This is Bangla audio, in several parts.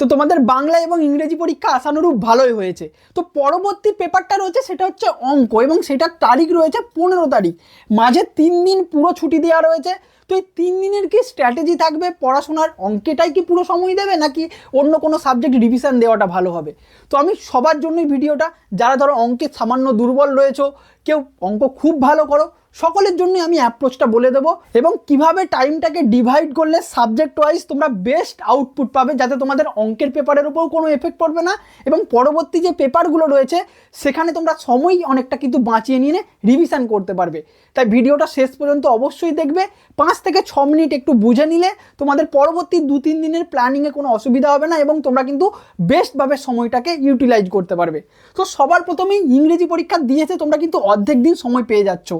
তো তোমাদের বাংলা এবং ইংরেজি পরীক্ষা আশানুরূপ ভালোই হয়েছে। তো পরবর্তী পেপারটা রয়েছে, সেটা হচ্ছে অঙ্ক, এবং সেটার তারিখ রয়েছে পনেরো তারিখ। মাঝে তিন দিন পুরো ছুটি দেওয়া রয়েছে। তো এই তিন দিনের কি স্ট্র্যাটেজি থাকবে পড়াশোনার? অঙ্কেটাই কি পুরো সময় দেবে, নাকি অন্য কোনো সাবজেক্ট রিভিশন দেওয়াটা ভালো হবে? তো আমি সবার জন্যই ভিডিওটা, যারা ধরো অঙ্কে সামান্য দুর্বল রয়েছো, কেউ অঙ্ক খুব ভালো করো সকলের জন্য আমি অ্যাপ্রোচটা বলে দেবো এবং কীভাবে টাইমটাকে ডিভাইড করলে সাবজেক্ট ওয়াইজ তোমরা বেস্ট আউটপুট পাবে যাতে তোমাদের অঙ্কের পেপারের উপরও কোনো এফেক্ট পড়বে না এবং পরবর্তী যে পেপারগুলো রয়েছে, সেখানে তোমরা সময় অনেকটা কিন্তু বাঁচিয়ে নিয়ে রিভিশন করতে পারবে। তাই ভিডিওটা শেষ পর্যন্ত অবশ্যই দেখবে। পাঁচ থেকে ছ মিনিট একটু বুঝে নিলে তোমাদের পরবর্তী দু তিন দিনের প্ল্যানিংয়ে কোনো অসুবিধা হবে না এবং তোমরা কিন্তু বেস্টভাবে সময়টাকে ইউটিলাইজ করতে পারবে। তো সবার প্রথমেই ইংরেজি পরীক্ষা দিয়েছে, তোমরা কিন্তু অর্ধেক দিন সময় পেয়ে যাচ্ছ।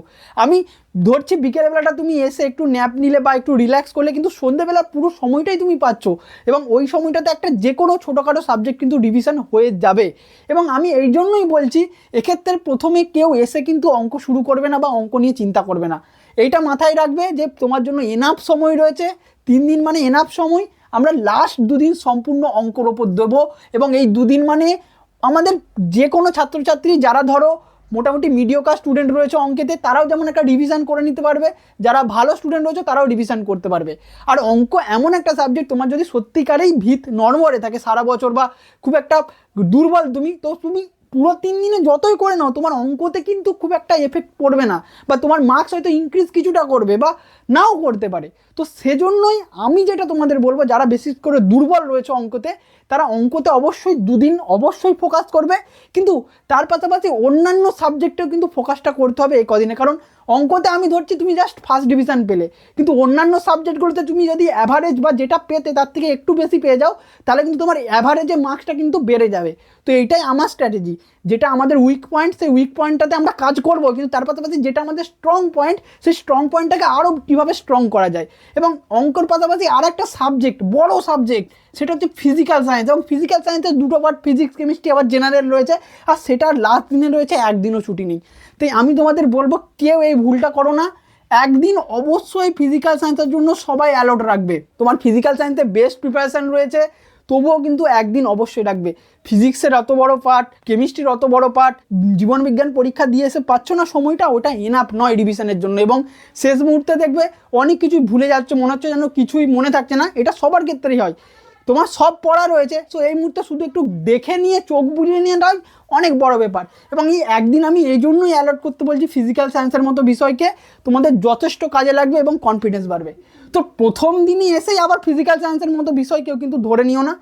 আমি ধরছি বিকেলবেলাটা তুমি এসে একটু ন্যাপ নিলে বা একটু রিল্যাক্স করলে, কিন্তু সন্ধ্যেবেলা পুরো সময়টাই তুমি পাচ্ছ। এবং ওই সময়টাতে একটা যে কোনো ছোটোখাটো সাবজেক্ট কিন্তু রিভিশন হয়ে যাবে। এবং আমি এই জন্যই বলছি, এক্ষেত্রে প্রথমে কেউ এসে কিন্তু অঙ্ক শুরু করবে না বা অঙ্ক নিয়ে চিন্তা করবে না। এইটা মাথায় রাখবে যে তোমার জন্য এনাফ সময় রয়েছে। তিন দিন মানে এনাফ সময়। আমরা লাস্ট দুদিন সম্পূর্ণ অঙ্কর ওপর দেবো। এবং এই দুদিন মানে আমাদের যে কোনো ছাত্রছাত্রী যারা ধরো মোটামুটি মিডিওকার স্টুডেন্ট রয়েছে অঙ্কেতে, তারাও যেমন একটা রিভিশন করে নিতে পারবে, যারা ভালো স্টুডেন্ট রয়েছে তারাও রিভিশন করতে পারবে। আর অঙ্ক এমন একটা সাবজেক্ট তোমার যদি সত্যিকারেই ভিত নর্মরে থাকে সারা বছর বা খুব একটা দুর্বল, তুমি তো, তুমি পুরো তিন দিনে যতই করে নাও, তোমার অঙ্কতে কিন্তু খুব একটা এফেক্ট পড়বে না বা তোমার মার্কস হয়তো ইনক্রিজ কিছুটা করবে বা নাও করতে পারে। তো সেজন্যই আমি যেটা তোমাদের বলব, যারা বেশি করে দুর্বল রয়েছে অঙ্কতে, তারা অঙ্কতে অবশ্যই দুদিন অবশ্যই ফোকাস করবে। কিন্তু তার পাশাপাশি অন্যান্য সাবজেক্টেও কিন্তু ফোকাসটা করতে হবে এই কদিনে। কারণ অঙ্কতে আমি ধরছি তুমি জাস্ট ফার্স্ট ডিভিশন পেলে। কিন্তু অন্যান্য সাবজেক্টগুলোতে তুমি যদি অ্যাভারেজ বা যেটা পেতে তার থেকে একটু বেশি পেয়ে যাও, তাহলে কিন্তু তোমার অ্যাভারেজে মার্কসটা কিন্তু বেড়ে যাবে। তো এইটাই আমার স্ট্র্যাটেজি যেটা আমাদের উইক পয়েন্ট সেই উইক পয়েন্টটাতে আমরা কাজ করব, কিন্তু তার পাশাপাশি যেটা আমাদের স্ট্রং পয়েন্ট সেই স্ট্রং পয়েন্টটাকে আরও কীভাবে স্ট্রং করা যায়। এবং অঙ্কর পাশাপাশি আর একটা সাবজেক্ট বড় সাবজেক্ট সেটা হচ্ছে ফিজিক্যাল সায়েন্স এবং ফিজিক্যাল সায়েন্সের দুটো পার্ট ফিজিক্স কেমিস্ট্রি আবার জেনারেল রয়েছে, আর সেটার লাস্ট দিনে রয়েছে, একদিনও ছুটি নেই। তাই আমি তোমাদের বলব, কেউ এই ভুলটা করো না। একদিন অবশ্যই ফিজিক্যাল সায়েন্সের জন্য সবাই অ্যালার্ট রাখবে। তোমার ফিজিক্যাল সায়েন্সে বেস্ট প্রিপারেশান রয়েছে, তবুও কিন্তু একদিন অবশ্যই রাখবে। ফিজিক্সের অত বড় পার্ট কেমিস্ট্রির অত বড় পার্ট জীবনবিজ্ঞান পরীক্ষা দিয়ে এসে পাচ্ছ না, সময়টা ওটা এনাফ নয় রিভিশনের জন্য। এবং শেষ মুহূর্তে দেখবে অনেক কিছুই ভুলে যাচ্ছে, মনে হচ্ছে যেন কিছুই মনে থাকছে না। এটা সবার ক্ষেত্রেই হয়। তোমার সব পড়া রয়েছে। সো এই মুহূর্তে শুধু একটু দেখে নিয়ে, চোখ বুঝিয়ে নিয়েটাই অনেক বড় ব্যাপার। এবং এই একদিন আমি এই জন্যই অ্যালার্ট করতে বলছি ফিজিক্যাল সায়েন্সের মতো বিষয়কে, তোমাদের যথেষ্ট কাজে লাগবে এবং কনফিডেন্স বাড়বে। তো প্রথম দিনই এসেই আবার ফিজিক্যাল সায়েন্সের মতো বিষয় কেউ কিন্তু ধরে নিও না।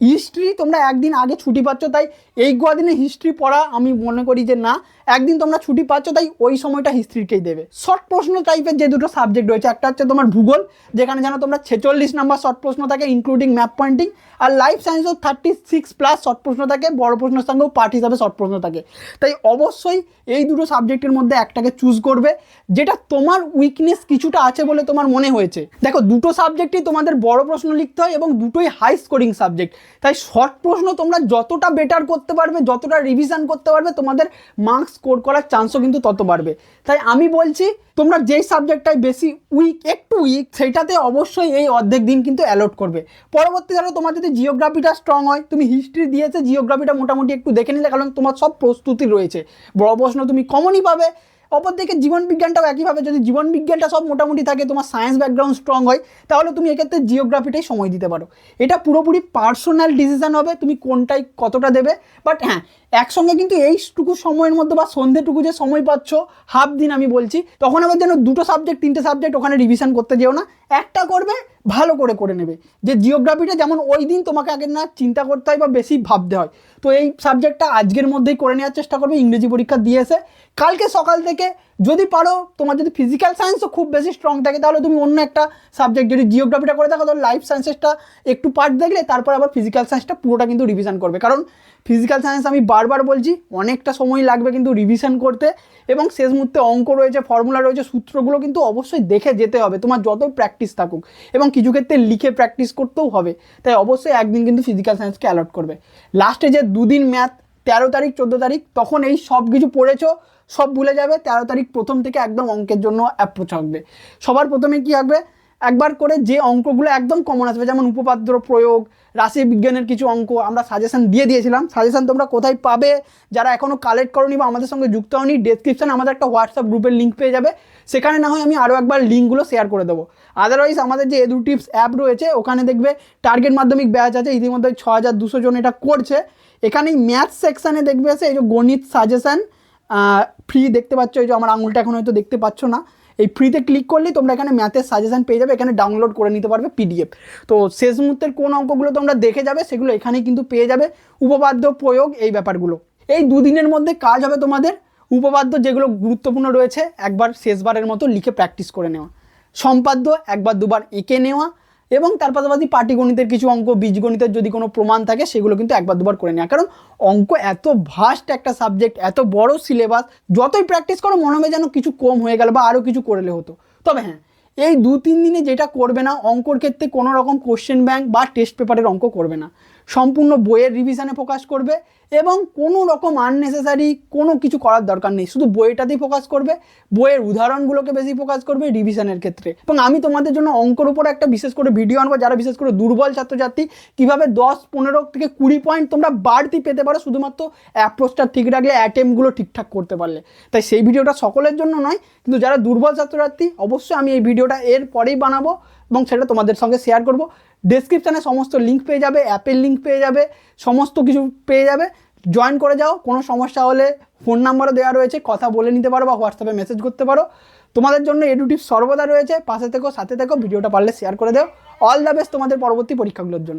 হিস্ট্রি তোমরা একদিন আগে ছুটি পাচ্ছ, তাই এই কদিনে হিস্ট্রি পড়া আমি মনে করি যে না, একদিন তোমরা ছুটি পাচ্ছ, তাই ওই সময়টা হিস্ট্রিকেই দেবে। শর্ট প্রশ্ন টাইপের যে দুটো সাবজেক্ট রয়েছে, একটা হচ্ছে তোমার ভূগোল, যেখানে যেন তোমরা ছেচল্লিশ নাম্বার শর্ট প্রশ্ন থাকে ইনক্লুডিং ম্যাপ পয়েন্টিং আর লাইফ সায়েন্সও থার্টি সিক্স প্লাস শর্ট প্রশ্ন থাকে, বড় প্রশ্নের সঙ্গেও পার্ট হিসাবে শর্ট প্রশ্ন থাকে। তাই অবশ্যই এই দুটো সাবজেক্টের মধ্যে একটাকে চুজ করবে, যেটা তোমার উইকনেস কিছুটা আছে বলে তোমার মনে হয়েছে। দেখো, দুটো সাবজেক্টই তোমাদের বড় প্রশ্ন লিখতে হয় এবং দুটোই হাই স্কোরিং সাবজেক্ট তাই শর্ট প্রশ্ন, তোমরা যতটা বেটার করতে পারবে, যতটা রিভিশন করতে পারবে, তোমাদের মার্কস স্কোর করার চান্সও কিন্তু তত বাড়বে। তাই আমি বলছি, তোমরা যেই সাবজেক্টটাই বেশি উইক একটু উইক সেটাতে অবশ্যই এই অর্ধেক দিন কিন্তু অ্যালট করবে। পরবর্তী ধরো তোমার যদি জিওগ্রাফিটা স্ট্রং হয়, তুমি হিস্ট্রি দিয়েছে জিওগ্রাফিটা মোটামুটি একটু দেখে নিলে, কারণ তোমার সব প্রস্তুতি রয়েছে। বড় প্রশ্ন, তুমি কমনই পাবে। অপরদিকে জীবনবিজ্ঞানটাও একইভাবে, যদি জীবনবিজ্ঞানটা সব মোটামুটি থাকে, তোমার সায়েন্স ব্যাকগ্রাউন্ড স্ট্রং হয়, তাহলে তুমি এক্ষেত্রে জিওগ্রাফিটাই সময় দিতে পারো। এটা পুরোপুরি পার্সোনাল ডিসিশন হবে, তুমি কোনটাই কতটা দেবে। বাট হ্যাঁ একসঙ্গে কিন্তু এইটুকু সময়ের মধ্যে বা সন্ধেটুকু যে সময় পাচ্ছ হাফ দিন আমি বলছি, তখন আবার যেন দুটো সাবজেক্ট তিনটে সাবজেক্ট ওখানে রিভিশন করতে যেও না। একটা করবে ভালো করে করে নেবে। যে জিওগ্রাফিটা যেমন ওই দিন তোমাকে আগে না চিন্তা করতে হয় বা বেশি ভাবতে হয়। তো এই সাবজেক্টটা আজকের মধ্যেই করে নেওয়ার চেষ্টা করবে, ইংরেজি পরীক্ষা দিয়ে এসে কালকে সকাল থেকে যদি পারো, তোমার যদি ফিজিক্যাল সায়েন্সও খুব বেশি স্ট্রং থাকে, তাহলে তুমি অন্য একটা সাবজেক্ট যদি জিওগ্রাফিটা করে দেখো, তাহলে লাইফ সায়েন্সেসটা একটু পার্ট দেখলে, তারপর আবার ফিজিক্যাল সায়েন্সটা পুরোটা কিন্তু রিভিশন করবে। কারণ ফিজিক্যাল সায়েন্স আমি বারবার বলছি, অনেকটা সময় লাগবে কিন্তু রিভিশন করতে এবং শেষ মুহূর্তে অঙ্ক রয়েছে ফর্মুলা রয়েছে, সূত্রগুলো কিন্তু অবশ্যই দেখে যেতে হবে, তোমার যতই প্র্যাকটিস থাকুক এবং কিছু ক্ষেত্রে লিখে প্র্যাকটিস করতেও হবে। তাই অবশ্যই একদিন কিন্তু ফিজিক্যাল সায়েন্সকে অ্যালট করবে। লাস্টে যে দুদিন ম্যাথ তেরো তারিখ, চোদ্দ তারিখ, তখন এই সব কিছু পড়েছো সব ভুলে যাবে, তেরো তারিখ প্রথম থেকে একদম অঙ্কের জন্য অ্যাপ্রোচ হবে সবার প্রথমে কি হবে একবার করে যে অঙ্কগুলো একদম কমন আসবে, যেমন উপপাদ্য প্রয়োগ, রাশি বিজ্ঞানের কিছু অঙ্ক, আমরা সাজেশন দিয়ে দিয়েছিলাম। সাজেশন তোমরা কোথায় পাবে? যারা এখনও কালেক্ট করনি বা আমাদের সঙ্গে যুক্ত হওনি ডেসক্রিপশন আমাদের একটা হোয়াটসঅ্যাপ গ্রুপের লিঙ্ক পেয়ে যাবে। সেখানে না হয় আমি আরও একবার লিঙ্কগুলো শেয়ার করে দেবো। আদারওয়াইজ আমাদের যে এডু টিপস অ্যাপ রয়েছে, ওখানে দেখবে টার্গেট মাধ্যমিক ব্যাচ আছে, ইতিমধ্যে ছ হাজার দুশো জন এটা করছে। এখানেই ম্যাথ সেকশানে দেখবে সে এই যে গণিত সাজেশন ফ্রি দেখতে পাচ্ছ, এই যে আমার আঙুলটা এখন হয়তো দেখতে পাচ্ছ না। এই ফ্রিতে ক্লিক করলেই তোমরা এখানে ম্যাথের সাজেশান পেয়ে যাবে, এখানে ডাউনলোড করে নিতে পারবে পিডিএফ তো শেষ মুহূর্তের কোন অঙ্কগুলো তোমরা দেখে যাবে, সেগুলো এখানেই কিন্তু পেয়ে যাবে। উপপাদ্য প্রয়োগ, এই ব্যাপারগুলো। এই দুদিনের মধ্যে কাজ হবে তোমাদের উপপাদ্য যেগুলো গুরুত্বপূর্ণ রয়েছে, একবার শেষবারের মতো লিখে প্র্যাকটিস করে নেওয়া। সম্পাদ্য একবার দুবার এঁকে নেওয়া এবং তার পাশাপাশি পাটিগণিতের কিছু অঙ্ক বীজগণিতের যদি কোনো প্রমাণ থাকে, সেগুলো কিন্তু একবার দুবার করে নেওয়া কারণ অঙ্ক এত ভাস্ট একটা সাবজেক্ট এত বড় সিলেবাস যতই প্র্যাকটিস করো, মনে হবে যেন কিছু কম হয়ে গেল বা আরও কিছু করলে হতো। তবে হ্যাঁ এই দু তিন দিনে যেটা করবে না, অঙ্কর ক্ষেত্রে কোনো রকম কোশ্চেন ব্যাংক বা টেস্ট পেপারের অঙ্ক করবে না। সম্পূর্ণ বইয়ের রিভিশনে ফোকাস করবে এবং কোনো রকম আননেসেসারি কোনো কিছু করার দরকার নেই। শুধু বইটাতেই ফোকাস করবে, বইয়ের উদাহরণগুলোকে বেশি ফোকাস করবে রিভিশনের ক্ষেত্রে। এবং আমি তোমাদের জন্য অঙ্কর উপর একটা বিশেষ করে ভিডিও আনব, যারা বিশেষ করে দুর্বল ছাত্রছাত্রী, কীভাবে দশ, পনেরো থেকে কুড়ি পয়েন্ট তোমরা বাড়তি পেতে পারো, শুধুমাত্র অ্যাপ্রোচটা ঠিক রাখলে অ্যাটেম্পগুলো ঠিকঠাক করতে পারলে। তাই সেই ভিডিওটা সকলের জন্য নয়, কিন্তু যারা দুর্বল ছাত্রছাত্রী, অবশ্যই আমি এই ভিডিওটা এর পরেই বানাবো। এবং সেটা তোমাদের সঙ্গে শেয়ার করব। ডেসক্রিপশানে সমস্ত লিঙ্ক পেয়ে যাবে, অ্যাপের লিঙ্ক পেয়ে যাবে, সমস্ত কিছু পেয়ে যাবে। জয়েন করে যাও, কোনো সমস্যা হলে ফোন নাম্বারও দেওয়া রয়েছে, কথা বলে নিতে পারো বা হোয়াটসঅ্যাপে মেসেজ করতে পারো। তোমাদের জন্য এডুটিভ সর্বদা রয়েছে, পাশে থেকো, সাথে থেকো ভিডিওটা পারলে শেয়ার করে দেও। অল দ্য বেস্ট তোমাদের পরবর্তী পরীক্ষাগুলোর জন্য।